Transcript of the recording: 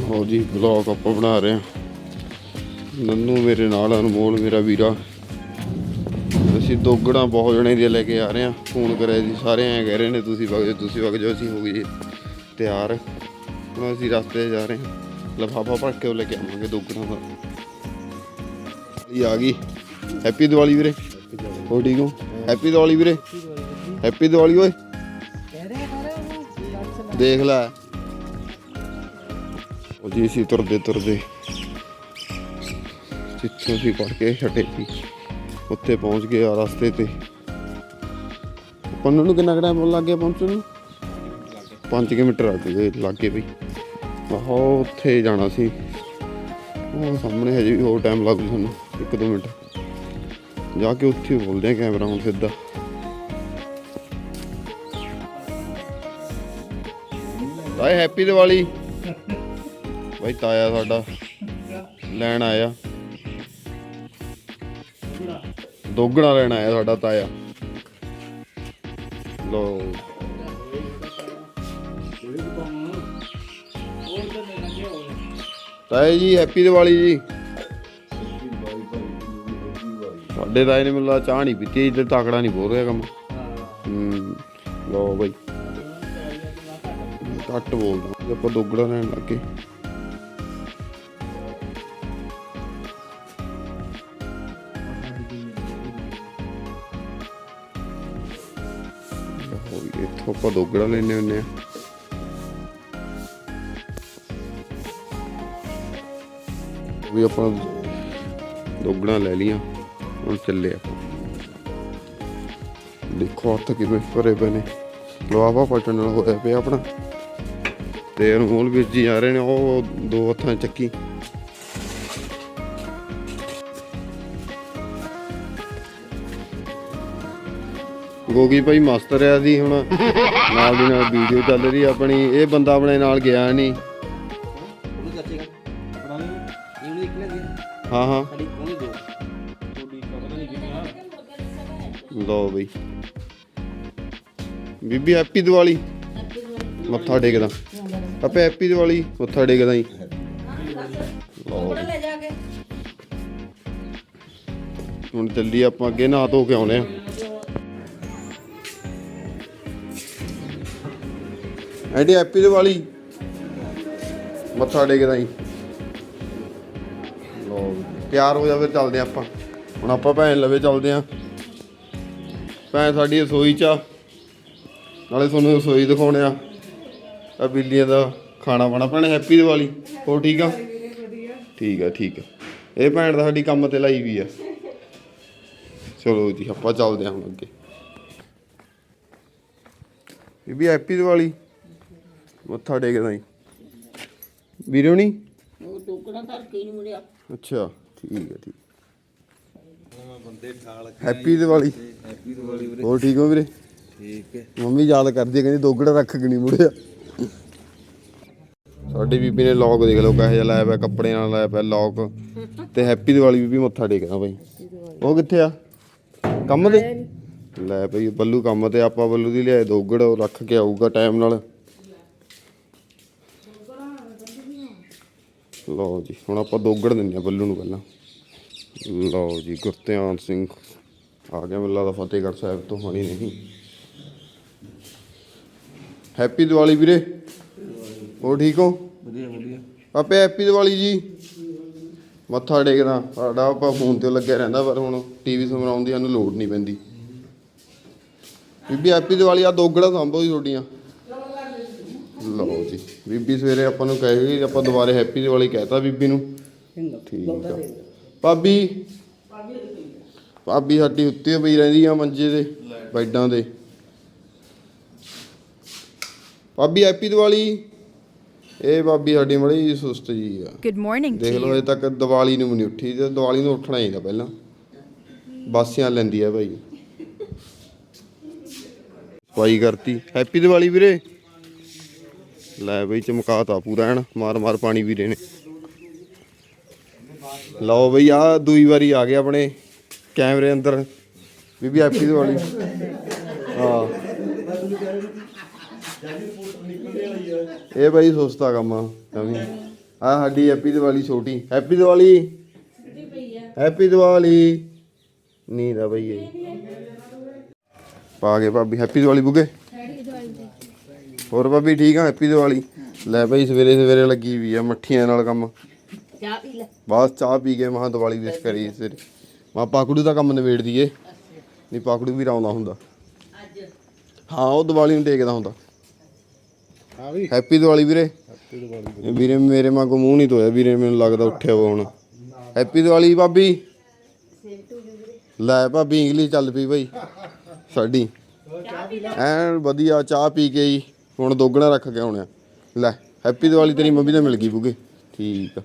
ਹੋ ਜੀ ਵਲੌਗ ਆਪਾਂ ਬਣਾ ਰਹੇ ਹਾਂ। ਨੰਨੂ ਮੇਰੇ ਨਾਲ ਅਨਮੋਲ ਮੇਰਾ ਵੀਰਾ। ਅਸੀਂ ਦੋਗੜਾਂ ਬਹੁਤ ਜਣੇ ਦੀਆਂ ਲੈ ਕੇ ਆ ਰਹੇ ਹਾਂ। ਫੋਨ ਕਰਿਆ ਜੀ ਸਾਰੇ ਐਂ ਕਹਿ ਰਹੇ ਨੇ ਤੁਸੀਂ ਵਗ ਜਾਓ ਤੁਸੀਂ ਵਗ ਜਾਓ ਅਸੀਂ ਹੋ ਗਏ ਤਿਆਰ। ਹੁਣ ਅਸੀਂ ਰਸਤੇ ਜਾ ਰਹੇ ਹਾਂ। ਲਫਾਫਾ ਭਰ ਕੇ ਲੈ ਕੇ ਆਵਾਂਗੇ ਦੋਗੜਾਂ ਦਾ। ਇਹ ਆ ਗਈ। ਹੈਪੀ ਦੀਵਾਲੀ ਵੀਰੇ। ਹੋ ਠੀਕ ਹੋ? ਹੈਪੀ ਦੀਵਾਲੀ ਵੀਰੇ। ਹੈਪੀ ਦੀਵਾਲੀ ਓਏ। ਦੇਖ ਲੈ। ਜੀ ਅਸੀਂ ਤੁਰਦੇ ਤੁਰਦੇ ਜਿੱਥੋਂ ਅਸੀਂ ਪੜ ਕੇ ਛੱਡੇ ਸੀ ਉੱਥੇ ਪਹੁੰਚ ਗਏ ਆ ਰਸਤੇ ਤੇ। ਪੰਨੂ ਨੂੰ ਕਿੰਨਾ ਟਾਈਮ ਲੱਗ ਗਿਆ ਪਹੁੰਚਣ ਨੂੰ? 5 ਕਿਲੋਮੀਟਰ ਆ ਗਏ, ਲੱਗੇ ਬਈ ਆਹੋ, ਉੱਥੇ ਜਾਣਾ ਸੀ। ਉਹ ਸਾਹਮਣੇ ਹਜੇ ਵੀ ਹੋਰ ਟਾਈਮ ਲੱਗ ਲੱਗੂ ਸਾਨੂੰ, ਇੱਕ ਦੋ ਮਿੰਟ। ਜਾ ਕੇ ਉੱਥੇ ਬੋਲਦੇ ਆ ਕੈਮਰਾ ਹੁਣ ਸਿੱਧਾ। ਤਾਏ ਹੈਪੀ ਦੀਵਾਲੀ। ਬਾਈ ਤਾਇਆ ਸਾਡਾ ਲੈਣ ਆਇਆ। ਦੋਗਣਾ ਲੈਣ ਆਇਆ ਸਾਡਾ ਤਾਇਆ। ਲੋ ਤਾਇਆ ਜੀ, ਹੈਪੀ ਦੀਵਾਲੀ ਜੀ। ਸਾਡੇ ਤਾਏ ਨੇ ਮੈਨੂੰ ਚਾਹ ਨਹੀਂ ਪੀਤੀ, ਇੱਧਰ ਤਾਕੜਾ ਨਹੀਂ ਬੋਲ ਰਿਹਾ ਕੰਮ। ਹੂੰ ਲੋ ਬਾਈ। ਘੱਟ ਬੋਲਦਾ, ਆਪਾਂ ਦੋਗੜਾ ਲੈਣ ਲੱਗੇ ਇੱਥੋਂ ਆਪਾਂ ਦੋਗੜਾ ਲੈਣੇ ਹੁੰਨੇ ਆ ਵੀ ਆਪਾਂ ਦੋਗੜਾ ਲੈ ਲੀਆਂ ਹੁਣ ਚੱਲੇ ਆਪਾਂ। ਦੇਖੋ ਹੱਥ ਕਿਵੇਂ ਭਰੇ ਪਏ ਨੇ। ਲਵਾਵਾ ਪਟਣ ਨਾਲ ਹੋਇਆ ਪਿਆ ਆਪਣਾ। ਤੇ ਅਨਮੋਲ ਵੀਰ ਜੀ ਆ ਰਹੇ ਨੇ, ਉਹ ਦੋ ਹੱਥਾਂ ਚੱਕੀ। ਗੋਗੀ ਭਾਈ ਮਸਤ ਰਿਆ ਦੀ ਹੁਣ। ਨਾਲ ਦੀ ਨਾਲ ਵੀਡੀਓ ਚੱਲ ਰਹੀ ਆਪਣੀ। ਇਹ ਬੰਦਾ ਆਪਣੇ ਨਾਲ ਗਿਆ ਨਹੀਂ। ਉਹਨੂੰ ਚਾਚੇਗਾ ਪਤਾ ਨਹੀਂ ਇਹਨੂੰ ਇੱਕ ਲੈ ਦੇ ਹਾਂ ਹਾਂ। ਸਾਡੀ ਕੋਣੀ ਦੋ ਥੋੜੀ ਪਤਾ ਨਹੀਂ ਕਿਹਦੀ ਲਓ ਬਈ। ਬੀਬੀ ਹੈਪੀ ਦੀਵਾਲੀ। ਮੱਥਾ ਟੇਕਦਾ। ਆਪੇ ਹੈਪੀ ਦੀਵਾਲੀ, ਮੱਥਾ ਟੇਕਦਾ ਹੀ ਲਓ ਬਈ। ਹੁਣ ਚੱਲੀ ਆਪਾਂ ਅੱਗੇ, ਨਹਾ ਧੋ ਕੇ ਆਉਣੇ ਆ। ਐਡੀ ਹੈਪੀ ਦੀਵਾਲੀ ਮੱਥਾ ਟੇਕਦਾ ਹੀ ਲੋ ਤਿਆਰ ਹੋ ਜਾ ਫਿਰ ਚੱਲਦੇ ਆ ਆਪਾਂ। ਹੁਣ ਆਪਾਂ ਭੈਣ ਲਵੇ ਚੱਲਦੇ ਆ ਭੈਣ ਸਾਡੀ ਰਸੋਈ ਚ ਆ। ਨਾਲੇ ਤੁਹਾਨੂੰ ਰਸੋਈ ਦਿਖਾਉਣੇ ਆ। ਆ ਬਿੱਲੀਆਂ ਦਾ ਖਾਣਾ ਪਾਣਾ ਭੈਣ, ਹੈਪੀ ਦੀਵਾਲੀ। ਹੋ ਠੀਕ ਆ? ਠੀਕ ਆ ਠੀਕ ਆ। ਇਹ ਭੈਣ ਦਾ ਸਾਡੀ ਕੰਮ ਤੇ ਲਾਈ ਵੀ ਆ। ਚਲੋ ਜੀ, ਆਪਾਂ ਚੱਲਦੇ ਹਾਂ ਹੁਣ ਅੱਗੇ। ਬੀਬੀ ਹੈਪੀ ਦੀਵਾਲੀ। ਮੱਥਾ ਟੇਕਦਾ ਹੀ ਵੀਰੋ ਨਹੀਂ ਉਹ ਟੋਕਣਾ ਧਰ ਕੇ ਨਹੀਂ ਮੁੜਿਆ। ਅੱਛਾ ਠੀਕ ਹੈ ਠੀਕ। ਹੈਪੀ ਦੀਵਾਲੀ ਹੈਪੀ ਦੀਵਾਲੀ ਵੀਰੇ। ਹੋਰ ਠੀਕ ਹੋ ਵੀਰੇ? ਠੀਕ ਹੈ। ਮੰਮੀ ਯਾਦ ਕਰਦੀ ਹੈ ਕਹਿੰਦੀ ਦੋਗੜਾ ਰੱਖ ਕੇ ਨਹੀਂ ਮੁੜਿਆ। ਸਾਡੀ ਬੀਬੀ ਨੇ ਲੌਕ ਦੇਖ ਲਓ ਕਹੇ ਜਿਹਾ ਲਾਇਆ ਪਿਆ ਕੱਪੜੇ ਨਾਲ ਲਾਇਆ ਪਿਆ ਲੌਕ ਤੇ ਹੈਪੀ ਦੀਵਾਲੀ ਬੀਬੀ ਮੱਥਾ ਟੇਕਦਾ ਬਾਈ। ਉਹ ਕਿੱਥੇ ਆ? ਕੰਮ ਤੇ? ਲੈ ਬਈ ਬੱਲੂ ਕੰਮ ਤੇ ਆਪਾਂ ਬੱਲੂ ਦੀ ਲਿਆਏ ਦੋਗੜ ਰੱਖ ਕੇ ਆਊਗਾ ਟਾਈਮ ਨਾਲ। ਲਓ ਜੀ ਹੁਣ ਆਪਾਂ ਦੋਗੜ ਦਿੰਦੇ ਆ ਬੱਲੂ ਨੂੰ ਪਹਿਲਾਂ। ਲਓ ਜੀ ਗੁਰਤਿਆਨ ਸਿੰਘ। ਆ ਗਿਆ ਮੈਨੂੰ ਲੱਗਦਾ ਫਤਿਹਗੜ੍ਹ ਸਾਹਿਬ ਤੋਂ ਹੋਣੀ ਨਹੀਂ। ਹੈਪੀ ਦੀਵਾਲੀ ਵੀਰੇ। ਹੋ ਠੀਕ ਹੋ? ਵਧੀਆ ਵਧੀਆ। ਆਪੇ ਹੈਪੀ ਦੀਵਾਲੀ ਜੀ। ਮੱਥਾ ਟੇਕਦਾ ਸਾਡਾ ਆਪਾਂ ਫੋਨ ਤੇ ਲੱਗਿਆ ਰਹਿੰਦਾ ਪਰ ਹੁਣ ਟੀਵੀ ਸੁਣਾਉਣ ਦੀ ਸਾਨੂੰ ਲੋੜ ਨਹੀਂ ਪੈਂਦੀ। ਬੀਬੀ ਹੈਪੀ ਦੀਵਾਲੀ ਆ ਦੋਗੜਾ ਸੰਭੋ ਜੀ ਤੁਹਾਡੀਆਂ ਲਓ ਜੀ। ਬੀਬੀ ਸਵੇਰੇ ਆਪਾਂ ਨੂੰ ਕਹੇਗੀ ਆਪਾਂ ਦੁਬਾਰੇ ਹੈਪੀ ਦੀਵਾਲੀ ਕਹਿਤਾ ਬੀਬੀ ਨੂੰ। ਠੀਕ ਆ। ਭਾਬੀ? ਭਾਬੀ ਸਾਡੀ ਉੱਤੇ ਪਈ ਰਹਿੰਦੀ ਆ ਮੰਜੇ ਦੇ ਬੈੱਡਾਂ ਦੇ ਭਾਬੀ ਹੈਪੀ ਦੀਵਾਲੀ? ਇਹ ਭਾਬੀ ਸਾਡੀ ਮੜੀ ਸੁਸਤ ਜੀ ਆ। Good morning ਦੇਖ ਲਓ. ਅਜੇ ਤੱਕ ਦੀਵਾਲੀ ਨੂੰ ਵੀ ਨਹੀਂ ਉੱਠੀ ਤੇ ਦੀਵਾਲੀ ਨੂੰ ਉੱਠਣਾ ਚਾਹੀਦਾ ਪਹਿਲਾਂ। ਬਾਸੀਆਂ ਲੈਂਦੀ ਆ ਭਾਈ। ਸਫ਼ਾਈ ਕਰਤੀ। ਹੈਪੀ ਦੀਵਾਲੀ ਵੀਰੇ। ਲੈ ਬਈ ਚਮਕਾਤਾ ਪੂਰਾ ਐਨ ਮਾਰ ਮਾਰ ਪਾਣੀ ਵੀਰੇ ਨੇ ਲਓ ਬਈ ਆ ਦੂਈ ਵਾਰੀ ਆ ਗਏ ਆਪਣੇ ਕੈਮਰੇ ਅੰਦਰ ਬੀਬੀ ਹੈਪੀ ਦੀਵਾਲੀ ਹਾਂ। ਇਹ ਬਈ ਸੁਸਤਾ ਕੰਮ ਆ ਐਵੇਂ ਆ ਸਾਡੀ ਹੈਪੀ ਦੀਵਾਲੀ ਛੋਟੀ। ਹੈਪੀ ਦੀਵਾਲੀ? ਹੈਪੀ ਦੀਵਾਲੀ। ਨੀਂਦ ਆ ਬਈ ਇਹ। ਪਾ ਗਏ ਭਾਬੀ ਹੈਪੀ ਦੀਵਾਲੀ ਬੁਗੇ। ਹੋਰ ਭਾਬੀ ਠੀਕ ਆ ਹੈਪੀ ਦੀਵਾਲੀ। ਲੈ ਬਈ ਸਵੇਰੇ ਸਵੇਰੇ ਲੱਗੀ ਵੀ ਆ ਮੱਠੀਆਂ ਨਾਲ ਕੰਮ। ਚਾਹ ਪੀ ਲੈ। ਬਸ ਚਾਹ ਪੀ ਕੇ ਮਹਾਂ ਦੀਵਾਲੀ ਵਿਸ਼ ਕਰੀ ਸਵੇਰੇ ਮਾ ਪਾਕੜੂ ਦਾ ਕੰਮ ਨਿਬੇੜ ਦਈਏ। ਨਹੀਂ ਪਾਕੜੂ ਵੀ ਰਾਉਂਦਾ ਹੁੰਦਾ। ਅੱਜ। ਹਾਂ ਉਹ ਦੀਵਾਲੀ ਨੂੰ ਟੇਕਦਾ ਹੁੰਦਾ। ਹਾਂ ਵੀ। ਹੈਪੀ ਦੀਵਾਲੀ ਵੀਰੇ। ਹੈਪੀ ਦੀਵਾਲੀ ਵੀਰੇ। ਮੇਰੇ ਮਾਂ ਕੋ ਮੂੰਹ ਨਹੀਂ ਧੋਇਆ ਵੀਰੇ ਮੈਨੂੰ ਲੱਗਦਾ ਉੱਠਿਆ ਵਾ ਹੁਣ। ਹੈਪੀ ਦੀਵਾਲੀ ਭਾਬੀ। ਲੈ ਭਾਬੀ ਇੰਗਲਿਸ਼ ਚੱਲ ਪਈ ਬਈ। ਸਾਡੀ। ਐਨ ਵਧੀਆ ਚਾਹ ਪੀ ਕੇ ਹੀ ਹੁਣ ਦੋਗਣਾ ਰੱਖ ਕੇ ਆਉਣਿਆ ਲੈ ਹੈਪੀ ਦੀਵਾਲੀ ਤੇਰੀ ਮੰਮੀ ਨੇ ਮਿਲ ਗਈ ਬੁਗੇ। ਠੀਕ ਆ।